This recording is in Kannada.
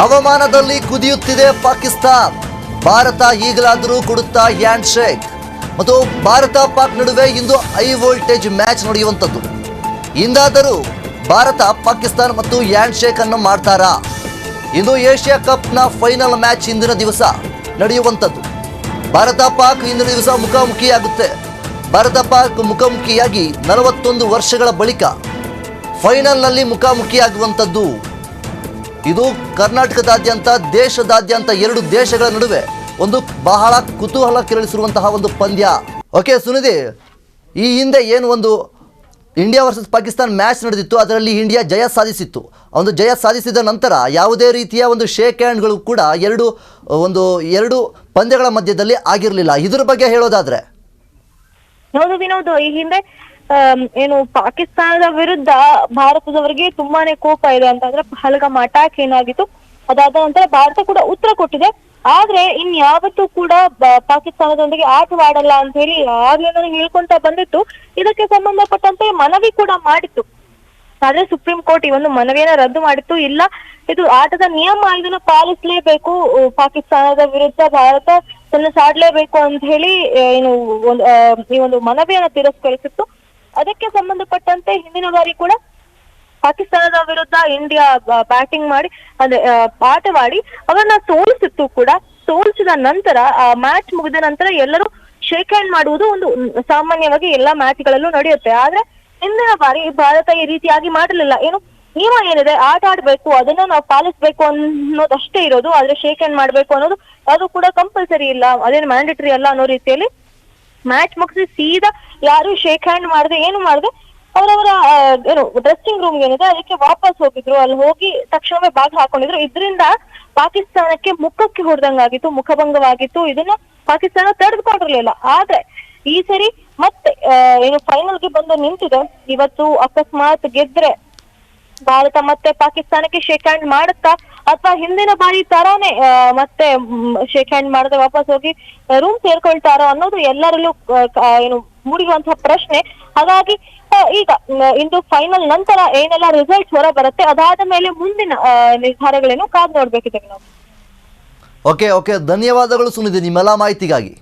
ಹವಾಮಾನದಲ್ಲಿ ಕುದಿಯುತ್ತಿದೆ ಪಾಕಿಸ್ತಾನ್. ಭಾರತ ಈಗಲಾದರೂ ಕೊಡುತ್ತಾ ಹ್ಯಾಂಡ್ ಶೇಕ್ ಮತ್ತು ಭಾರತ ಪಾಕ್ ನಡುವೆ ಇಂದು ಹೈ ವೋಲ್ಟೇಜ್ ಮ್ಯಾಚ್ ನಡೆಯುವಂಥದ್ದು. ಇಂದಾದರೂ ಭಾರತ ಪಾಕಿಸ್ತಾನ ಮತ್ತು ಹ್ಯಾಂಡ್ ಶೇಕ್ ಅನ್ನು ಮಾಡ್ತಾರಾ? ಇಂದು ಏಷ್ಯಾ ಕಪ್ನ ಫೈನಲ್ ಮ್ಯಾಚ್ ಇಂದಿನ ದಿವಸ ನಡೆಯುವಂಥದ್ದು. ಭಾರತ ಪಾಕ್ ಇಂದಿನ ದಿವಸ ಮುಖಾಮುಖಿಯಾಗುತ್ತೆ. ಭಾರತ ಪಾಕ್ ಮುಖಾಮುಖಿಯಾಗಿ ನಲವತ್ತೊಂದು ವರ್ಷಗಳ ಬಳಿಕ ಫೈನಲ್ನಲ್ಲಿ ಮುಖಾಮುಖಿಯಾಗುವಂಥದ್ದು. ಇದು ಕರ್ನಾಟಕದಾದ್ಯಂತ, ದೇಶದಾದ್ಯಂತ ಎರಡು ದೇಶಗಳ ನಡುವೆ ಒಂದು ಬಹಳ ಕುತೂಹಲ ಕೆರಳಿಸಿರುವಂತಹ ಒಂದು ಪಂದ್ಯ. ಓಕೆ, ಸುನಿಧಿ, ಈ ಹಿಂದೆ ಏನು ಒಂದು ಇಂಡಿಯಾ ವರ್ಸಸ್ ಪಾಕಿಸ್ತಾನ್ ಮ್ಯಾಚ್ ನಡೆದಿತ್ತು, ಅದರಲ್ಲಿ ಇಂಡಿಯಾ ಜಯ ಸಾಧಿಸಿತ್ತು. ಒಂದು ಜಯ ಸಾಧಿಸಿದ ನಂತರ ಯಾವುದೇ ರೀತಿಯ ಒಂದು ಶೇಕ್ ಹ್ಯಾಂಡ್ಗಳು ಕೂಡ ಎರಡು, ಒಂದು ಎರಡು ಪಂದ್ಯಗಳ ಮಧ್ಯದಲ್ಲಿ ಆಗಿರಲಿಲ್ಲ. ಇದ್ರ ಬಗ್ಗೆ ಹೇಳೋದಾದ್ರೆ? ಹೌದು ವಿನೋದ್, ಈ ಹಿಂದೆ ಏನು ಪಾಕಿಸ್ತಾನದ ವಿರುದ್ಧ ಭಾರತದವರಿಗೆ ತುಂಬಾನೇ ಕೋಪ ಇದೆ ಅಂತಂದ್ರೆ ಪಹಲ್ಗಾಮ್ ಅಟ್ಯಾಕ್ ಏನಾಗಿತ್ತು, ಅದಾದ ನಂತರ ಭಾರತ ಕೂಡ ಉತ್ತರ ಕೊಟ್ಟಿದೆ. ಆದ್ರೆ ಇನ್ ಯಾವತ್ತೂ ಕೂಡ ಪಾಕಿಸ್ತಾನದೊಂದಿಗೆ ಆಟವಾಡಲ್ಲ ಅಂತ ಹೇಳಿ ಆಗ್ಲೇ ಹೇಳ್ಕೊಂತ ಬಂದಿತ್ತು. ಇದಕ್ಕೆ ಸಂಬಂಧಪಟ್ಟಂತೆ ಮನವಿ ಕೂಡ ಮಾಡಿತ್ತು. ಆದ್ರೆ ಸುಪ್ರೀಂ ಕೋರ್ಟ್ ಈ ಒಂದು ಮನವಿಯನ್ನ ರದ್ದು ಮಾಡಿತ್ತು. ಇಲ್ಲ, ಇದು ಆಟದ ನಿಯಮ ಇದನ್ನ ಪಾಲಿಸಲೇಬೇಕು. ಪಾಕಿಸ್ತಾನದ ವಿರುದ್ಧ ಭಾರತ ತನ್ನ ಸಾಡ್ಲೇಬೇಕು ಅಂತ ಹೇಳಿ ಏನು, ಒಂದು ಈ ಒಂದು ಮನವಿಯನ್ನ ತಿರಸ್ಕರಿಸಿತ್ತು. ಅದಕ್ಕೆ ಸಂಬಂಧಪಟ್ಟಂತೆ ಹಿಂದಿನ ಬಾರಿ ಕೂಡ ಪಾಕಿಸ್ತಾನದ ವಿರುದ್ಧ ಇಂಡಿಯಾ ಬ್ಯಾಟಿಂಗ್ ಮಾಡಿ, ಅಂದ್ರೆ ಆಟವಾಡಿ ಅವರನ್ನ ಸೋಲಿಸಿತ್ತು ಕೂಡ. ಸೋಲಿಸಿದ ನಂತರ, ಆ ಮ್ಯಾಚ್ ಮುಗಿದ ನಂತರ ಎಲ್ಲರೂ ಶೇಕ್ ಹ್ಯಾಂಡ್ ಮಾಡುವುದು ಒಂದು ಸಾಮಾನ್ಯವಾಗಿ ಎಲ್ಲಾ ಮ್ಯಾಚ್ಗಳಲ್ಲೂ ನಡೆಯುತ್ತೆ. ಆದ್ರೆ, ಹಿಂದಿನ ಬಾರಿ ಭಾರತ ಈ ರೀತಿಯಾಗಿ ಮಾಡಲಿಲ್ಲ. ಏನು, ನಿಯಮ ಏನಿದೆ? ಆಟ ಆಡ್ಬೇಕು, ಅದನ್ನ ನಾವು ಪಾಲಿಸ್ಬೇಕು ಅನ್ನೋದಷ್ಟೇ ಇರೋದು. ಆದ್ರೆ ಶೇಕ್ ಹ್ಯಾಂಡ್ ಮಾಡ್ಬೇಕು ಅನ್ನೋದು, ಅದು ಕೂಡ ಕಂಪಲ್ಸರಿ ಇಲ್ಲ. ಅದೇನು ಮ್ಯಾಂಡೇಟರಿ ಅಲ್ಲ ಅನ್ನೋ ರೀತಿಯಲ್ಲಿ ಮ್ಯಾಚ್ ಮುಗಿಸಿ ಸೀದಾ ಯಾರು ಶೇಕ್ ಹ್ಯಾಂಡ್ ಮಾಡದೆ, ಏನು ಮಾಡದೆ, ಅವರವರ ಏನು ಡ್ರೆಸ್ಸಿಂಗ್ ರೂಮ್ ಏನಿದೆ, ಅದಕ್ಕೆ ವಾಪಸ್ ಹೋಗಿದ್ರು. ಅಲ್ಲಿ ಹೋಗಿ ತಕ್ಷಣವೇ ಬಾಗಿಲು ಹಾಕೊಂಡಿದ್ರು. ಇದರಿಂದ ಪಾಕಿಸ್ತಾನಕ್ಕೆ ಮುಖಕ್ಕೆ ಹೊಡೆದಂಗಾಗಿತ್ತು, ಮುಖಭಂಗವಾಗಿತ್ತು. ಇದನ್ನ ಪಾಕಿಸ್ತಾನ ತಡೆದುಕೊಂಡಿರ್ಲಿಲ್ಲ ಆದ್ರೆ, ಈ ಸರಿ ಮತ್ತೆ ಏನು ಫೈನಲ್ಗೆ ಬಂದು ನಿಂತಿದೆ. ಇವತ್ತು ಅಕಸ್ಮಾತ್ ಗೆದ್ರೆ ಭಾರತ ಮತ್ತೆ ಪಾಕಿಸ್ತಾನಕ್ಕೆ ಶೇಕ್ ಹ್ಯಾಂಡ್ ಮಾಡುತ್ತಾ? ಅಥವಾ ಹಿಂದಿನ ಬಾರಿ ತರಾನೇ ಮತ್ತೆ ಶೇಕ್ ಹ್ಯಾಂಡ್ ಮಾಡದೆ ವಾಪಸ್ ಹೋಗಿ ರೂಮ್ ಸೇರ್ಕೊಳ್ತಾರೋ ಅನ್ನೋದು ಎಲ್ಲರಲ್ಲೂ ಏನು ಮೂಡಿರುವಂತಹ ಪ್ರಶ್ನೆ. ಹಾಗಾಗಿ ಈಗ ಇಂದು ಫೈನಲ್ ನಂತರ ಏನೆಲ್ಲ ರಿಸಲ್ಟ್ ಹೊರ ಬರುತ್ತೆ, ಅದಾದ ಮೇಲೆ ಮುಂದಿನ ನಿರ್ಧಾರಗಳೇನು ಕಾದ್ ನೋಡ್ಬೇಕಿದೆ ನಾವು ಓಕೆ ಓಕೆ ಧನ್ಯವಾದಗಳು ಸುನಿಧಿ, ನಿಮ್ಮೆಲ್ಲ ಮಾಹಿತಿಗಾಗಿ.